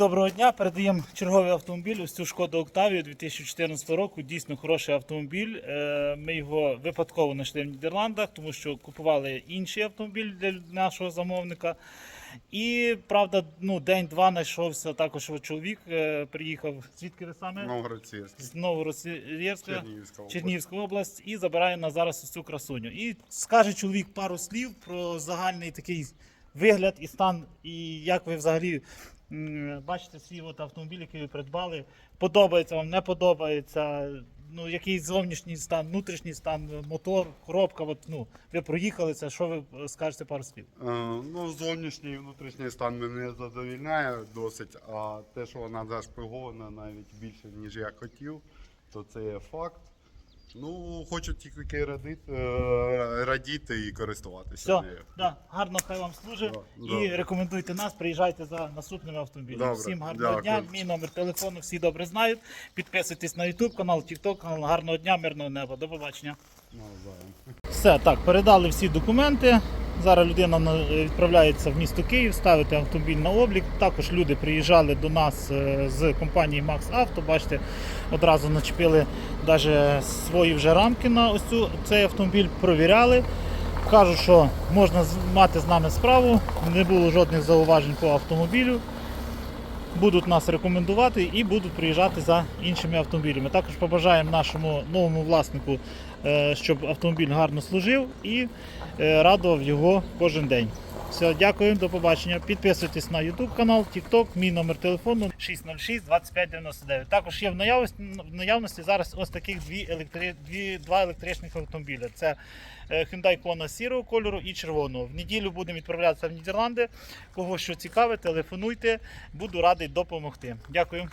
доброго дня. Передаємо черговий автомобіль. Ось цю шкоду Октавію 2014 року. Дійсно хороший автомобіль. Е, Ми його випадково знайшли в Нідерландах, тому що купували інший автомобіль для нашого замовника. І правда, ну день-два знайшовся також чоловік. е, Приїхав звідки ви саме? Новгород-Сіверський. З Новоросієвська. Чернігівська область. Чернігівська область і забирає нас зараз ось цю красуню. І скаже чоловік пару слів про загальний такий вигляд і стан, і як ви взагалі бачите свій от автомобіль, який ви придбали. Подобається вам, не подобається. Ну, який зовнішній стан, внутрішній стан, мотор, коробка. От, ну, ви проїхали це. Що ви е, скажете пару слів? Е, Ну, зовнішній і внутрішній стан мене задовільняє досить, а те, що вона зашпигована навіть більше, ніж я хотів, то це є факт. Ну, хочу тільки радити, е, радіти і користуватися Все, нею. да, гарно хай вам служить. Да, і добре. рекомендуйте нас, приїжджайте за наступними автомобілями. Добре, Всім гарного дякую. дня. Мій номер телефону всі добре знають. Підписуйтесь на YouTube канал, TikTok канал. Гарного дня, мирного неба. До побачення. Навзаєм. Все, так, передали всі документи. Зараз людина відправляється в місто Київ ставити автомобіль на облік. Також люди приїжджали до нас е, з компанії Max Auto. Бачите, одразу начепили навіть свої вже рамки на ось цю, цей автомобіль, провіряли. Кажуть, що можна мати з нами справу, не було жодних зауважень по автомобілю. Будуть нас рекомендувати і будуть приїжджати за іншими автомобілями. Також побажаємо нашому новому власнику, е, щоб автомобіль гарно служив і е, радував його кожен день. Все, дякую, до побачення. Підписуйтесь на YouTube канал, TikTok, мій номер телефону 606 2599. Також є в наявності, в наявності зараз ось таких дві електри... дві, два електричних автомобіля. Це е, Hyundai Kona сірого кольору і червоного. В неділю будемо відправлятися в Нідерланди. Кого що цікаве, телефонуйте, буду радий допомогти. Дякую.